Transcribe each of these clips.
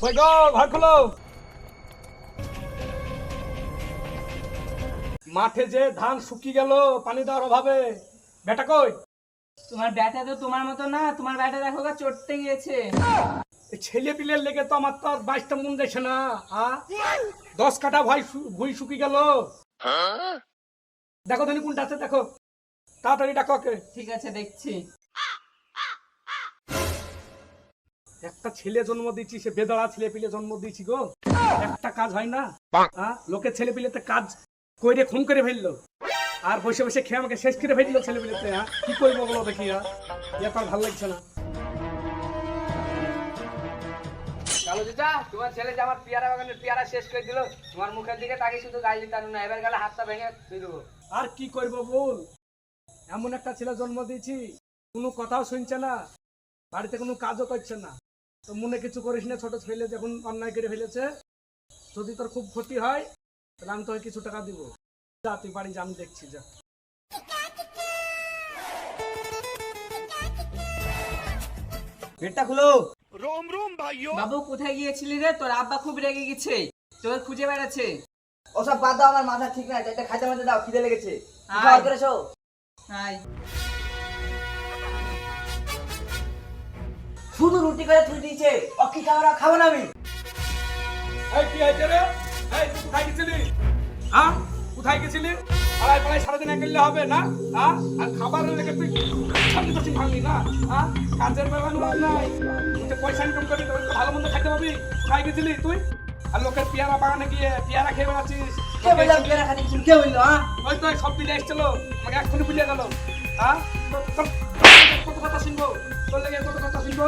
কই গো ঘর খোলো মাঠে যে ধান শুকিয়ে গেল পানি দেওয়ার অভাবে। বেটা কই? তোমার ব্যাটা তো তোমার মতো না তোমার ব্যাটা দেখো গা চড়তে গিয়েছে। ছেলে পিলের লেগে তো আমার তো আর বাইশটা মন যাচ্ছে না আ? দশ কাঠা ভাই ভুই শুকিয়ে গেল। দেখো ধনী কোনটা আছে দেখো। তাড়াতাড়ি ডাকো ওকে। ঠিক আছে দেখছি। একটা ছেলে জন্ম দিচ্ছি সে বেদড়া ছেলে পিলে জন্ম দিয়েছি গো। একটা কাজ হয় না? হ্যাঁ লোকের ছেলে পিলেতে কাজ কইরে খুন করে ফেলল। আর বসে বসে খেয়ে আমাকে শেষ করে ফেলল ছেলে পিলেতে হ্যাঁ কি করব বলো দেখি হ্যাঁ আর ভালো লাগছে না। কালো তোমার ছেলে যে আমার পেয়ারা বাগানের পেয়ারা শেষ করে দিল তোমার মুখের দিকে শুধু না এবার গেলে হাতটা ভেঙে দিয়ে দেবো। আর কি করব বল? এমন একটা ছেলে জন্ম দিয়েছি কোনো কথাও শুনছে না বাড়িতে কোনো কাজও করছে না। তো মনে কিছু করিস না ছোট ছেলে যখন অন্যায় করে ফেলেছে যদি তোর খুব ক্ষতি হয় তাহলে আমি তোকে কিছু টাকা দিব। যা তুই বাড়ি যা আমি দেখছি যা। গেটটা খুলো। বাবু কোথায় গিয়েছিলি রে? তোর আব্বা খুব রেগে গেছে। তোর খুঁজে বেড়াচ্ছে। ওসব বাদ দাও আমার মাথা ঠিক নাই এটা খাইতে মাঝে দাও খিদে লেগেছে। কি খাওয়া করেছ হাই। শুধু রুটি করে থুই দিয়েছে। ও কি খাবার খাব না আমি। এই কি হয়েছে রে? এই তুই কোথায় গেছিলি? হ্যাঁ? কোথায় গেছিলি? পাড়ায় পাড়ায় সারাদিন একেলে হবে না? হ্যাঁ? আর খাবারের লেগে তুই সামনে তো ভাঙলি না? হ্যাঁ? কাজের বেলা নাই। তুই পয়সা ইনকাম করবি তখন তো ভালো মন্দ খাইতে পাবি। কোথায় গেছিলি তুই? আর লোকের পেয়ারা বাগানে গিয়ে পেয়ারা খেয়ে বেড়াচ্ছিস। কে বললাম পেয়ারা খানি কে বলল হ্যাঁ? ওই তো সব বিলে এসছিল। আমাকে এক্ষুনি ভুলে গেল। হ্যাঁ? কত কথা শুনব? তোর লেগে কত কথা শুনব?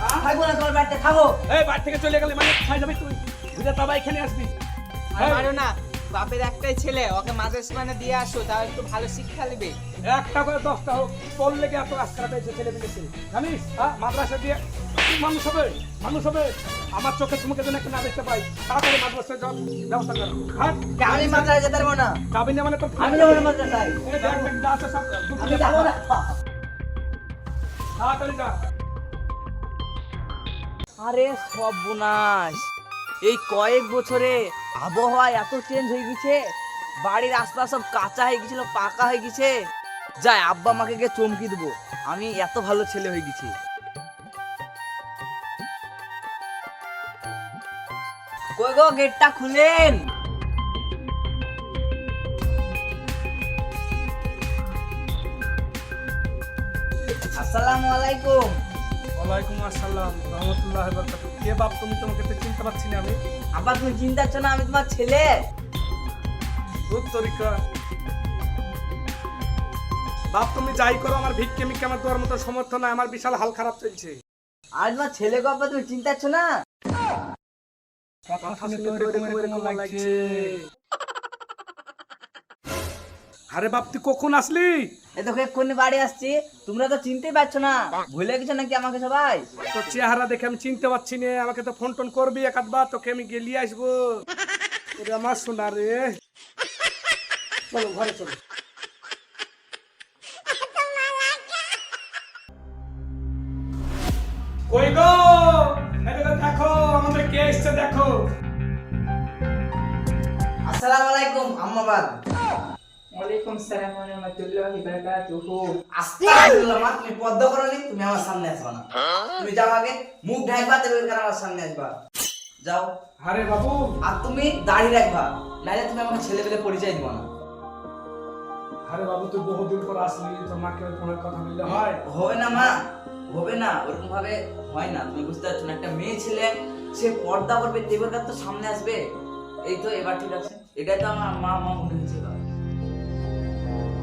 হ্যাঁ? না তোমার বাড়িতে খাব। এই বাড়ি থেকে চলে গেলে মানে খাই যাবি তুই। বুঝে তবে এখানে আসবি। আর মারো না। বাপের একটাই ছেলে ওকে মাঝে মানে দিয়ে আসো তাও একটু ভালো শিক্ষা নেবে। একটা করে দশটা হোক তোর লেগে এত রাস্তা পেয়েছে ছেলে পেলেছে জানিস? হ্যাঁ মাদ্রাসা দিয়ে মানুষ হবে মানুষ হবে। আমার চোখে চুমুকে যেন একটা না দেখতে পাই তাড়াতাড়ি মাদ্রাসায় যাওয়ার ব্যবস্থা কর। হ্যাঁ? আমি মাদ্রাসায় যেতে পারব না। যাবি না মানে তোর আমি যাব না মাদ্রাসায়। সব আমি যাব না। তাড়াতাড়ি যা। আরে সর্বনাশ। এই কয়েক বছরে আবহাওয়া এত চেঞ্জ হয়ে গেছে, বাড়ির আশপাশ সব কাঁচা হয়ে গেছিল, পাকা হয়ে গেছে। যাই, আব্বা মাকে গিয়ে চমকি দেবো। আমি এত ভালো ছেলে হয়ে গেছি। কই গো, গেটটা খুলেন? আসসালামু আলাইকুম। ওয়ালাইকুম আসসালাম, রহমতুল্লাহ কে বাপ তুমি তোমাকে তো চিনতে পারছি না আমি। আবার তুমি চিন্তা না আমি তোমার ছেলে। তরিকা। বাপ তুমি যাই করো আমার ভিক্ষে মিক্ষে আমার দেওয়ার মতো সমর্থ নাই আমার বিশাল হাল খারাপ চলছে। আর তোমার ছেলে গো আব্বা তুমি চিন্তাচ্ছ না? কথা শুনে তো এরকম এরকম লাগছে। আরে বাপ তুই কখন আসলি? এই দেখো এক্ষুনি বাড়ি আসছি। তোমরা তো চিনতেই পারছ না। ভুলে গেছো নাকি আমাকে সবাই? তোর চেহারা দেখে আমি চিনতে পারছি না। আমাকে তো ফোন টোন করবি এক আধবার তোকে আমি গেলিয়ে আসব। ওরে আমার শোনা রে। চলো ঘরে চলো। কই গো? এদিকে দেখো আমাদের কে এসছে দেখো। আসসালামু আলাইকুম আম্মাবাদ ওয়ালাইকুম সালাম ওয়া রাহমাতুল্লাহি ওয়া বারাকাতুহু। আস্তাগফিরুল্লাহ মা তুমি করনি তুমি আমার সামনে আসবা না। তুমি যাও আগে মুখ ঢাকবা তবে কেন আমার সামনে আসবা? যাও। আরে বাবু! আর তুমি দাড়ি রাখবা নাইলে তুমি আমাকে ছেলে পেলে পরিচয় দিবা না। আরে বাবু তুই বহুদিন পর আসলি তোর মাকে তোমার কথা বললে হয়? হবে না মা হবে না ওরকম ভাবে হয় না। তুমি বুঝতে পারছ না একটা মেয়ে ছেলে সে পর্দা করবে দেবর তো সামনে আসবে। এই তো এবার ঠিক আছে। এটাই তো আমার মা মা মনে হচ্ছে এবার।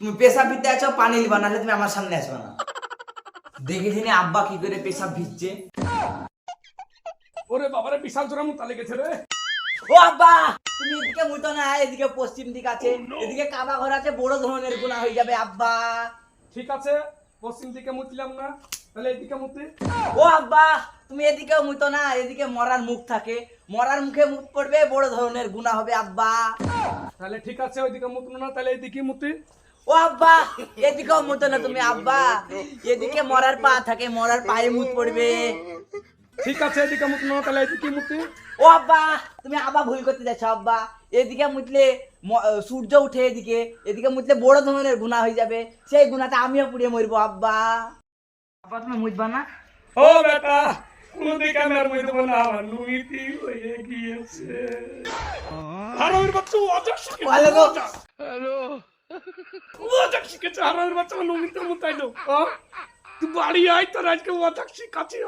তুমি পেশাব ভিজতে আছো পানি লিবা নাহলে তুমি আমার সামনে আসবে না। দেখে শুনে আব্বা কি করে পেশাব ভিজছে। ওরে বাবারে বিশাল জোড়া মুতা লেগেছে রে। ও আব্বা তুমি এদিকে মুতো না এদিকে পশ্চিম দিক আছে এদিকে কাবা ঘর আছে বড় ধরনের গুণা হয়ে যাবে আব্বা। ঠিক আছে পশ্চিম দিকে মুতলাম না তাহলে এদিকে মুতি। ও আব্বা তুমি এদিকে মুতো না এদিকে মরার মুখ থাকে। মরার মুখে মুখ পড়বে বড় ধরনের গুণা হবে আব্বা। তাহলে ঠিক আছে ওইদিকে মুতলো না তাহলে এদিকে মুতি। ও আব্বা এদিকেও মুতো না তুমি আব্বা। এদিকে মরার পা থাকে মরার পায়ে মুখ পড়বে। ঠিক আছে এদিকে মুতলো না তাহলে এইদিকে মুতি ও আব্বা তুমি আবার ভুল করতে যাচ্ছ আব্বা। এদিকে মুতলে সূর্য উঠে এদিকে এদিকে মুতলে বড় ধরনের গুণা হয়ে যাবে। সেই গুণাটা আমিও পুড়িয়ে মরবো আব্বা। আব্বা তুমি মুতবা না? ও বেটা কোন দিকে আমি আর মুইতে না? আমার নুইতি হয়ে গিয়েছে। হারামের বাচ্চা অজাক শিখেছে ভালো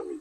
আমি।